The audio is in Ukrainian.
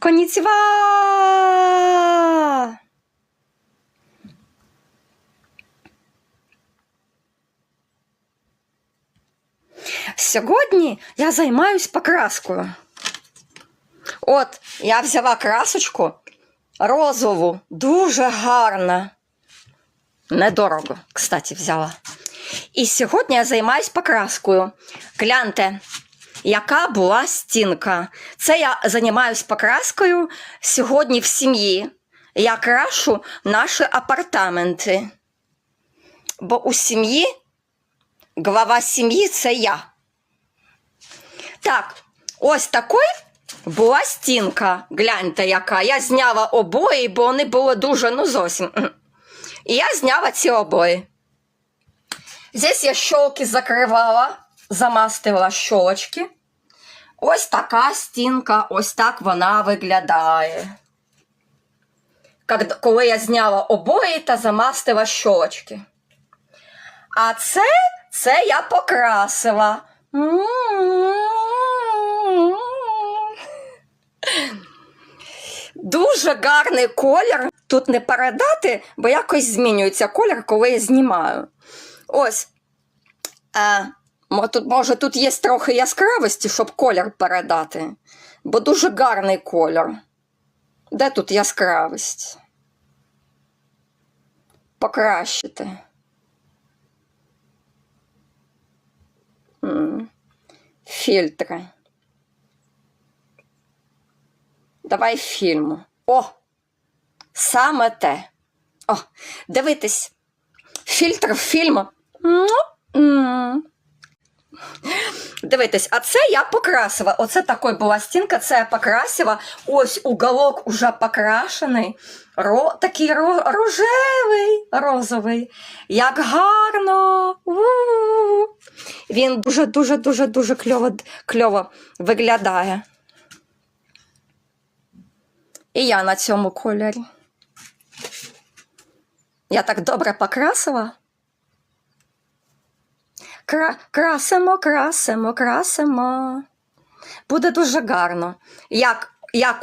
Конніціва! Сьогодні я займаюсь покраскою. От, я взяла красочку розову, дуже гарна. Недорого, кстати, взяла. І сьогодні я займаюсь покраскою. Гляньте, яка була стінка. Це я займаюсь покраскою сьогодні в сім'ї. Я крашу наші апартаменти. Бо у сім'ї глава сім'ї це я. Так, ось такой була стінка. Гляньте, яка. Я зняла обої, бо вони були дуже, ну зовсім. І я зняла ці обої. Здесь я щелки закривала, замастила щолочки. Ось така стінка, ось так вона виглядає. Коли я зняла обої та замастила щолочки. А це, це я покрасила. Дуже гарний колір. Тут не передати, бо якось змінюється колір, коли я знімаю. Ось. Мо- може, тут є трохи яскравості, щоб колір передати. Бо дуже гарний колір. Де тут яскравість? Покращити. Фільтри. Давай фільму. О! Саме те. О, дивитись. Фільтр фільму. Ну. Дивитись, а це я покрасила. Оце такою була стінка, це я покрасила. Ось уголок уже покрашений. Ро, такий ро, рожевий, розовий. Як гарно. У-у-у. Він дуже, дуже, дуже, дуже кльово, кльово виглядає. І я на цьому кольорі. Я так добре покрасила. Кра- красимо, красимо, красимо. Буде дуже гарно. Як, як